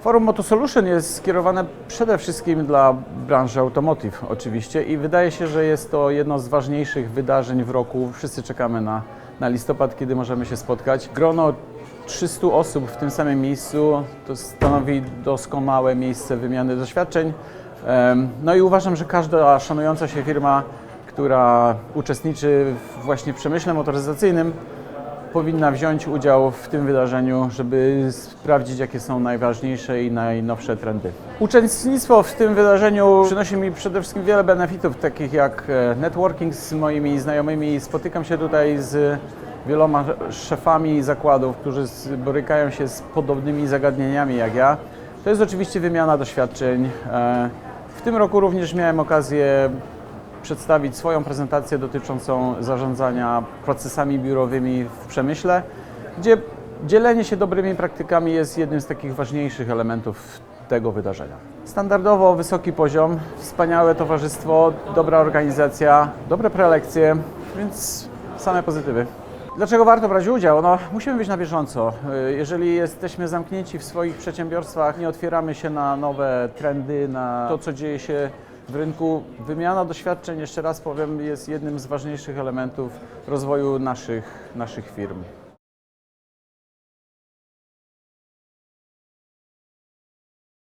Forum Motosolution jest skierowane przede wszystkim dla branży automotive oczywiście i wydaje się, że jest to jedno z ważniejszych wydarzeń w roku. Wszyscy czekamy na, na listopad, kiedy możemy się spotkać. Grono 300 osób w tym samym miejscu to stanowi doskonałe miejsce wymiany doświadczeń. No i uważam, że każda szanująca się firma, która uczestniczy w właśnie przemyśle motoryzacyjnym, powinna wziąć udział w tym wydarzeniu, żeby sprawdzić, jakie są najważniejsze i najnowsze trendy. Uczestnictwo w tym wydarzeniu przynosi mi przede wszystkim wiele benefitów, takich jak e, networking z moimi znajomymi. Spotykam się tutaj z wieloma szefami zakładów, którzy borykają się z podobnymi zagadnieniami jak ja. To jest oczywiście wymiana doświadczeń. E, W tym roku również miałem okazję przedstawić swoją prezentację dotyczącą zarządzania procesami biurowymi w przemyśle, gdzie dzielenie się dobrymi praktykami jest jednym z takich ważniejszych elementów tego wydarzenia. Standardowo wysoki poziom, wspaniałe towarzystwo, dobra organizacja, dobre prelekcje, więc same pozytywy. Dlaczego warto brać udział? No, musimy być na bieżąco. Y, Jeżeli jesteśmy zamknięci w swoich przedsiębiorstwach, nie otwieramy się na nowe trendy, na to, co dzieje się w rynku, wymiana doświadczeń, jeszcze raz powiem, jest jednym z ważniejszych elementów rozwoju naszych, naszych firm.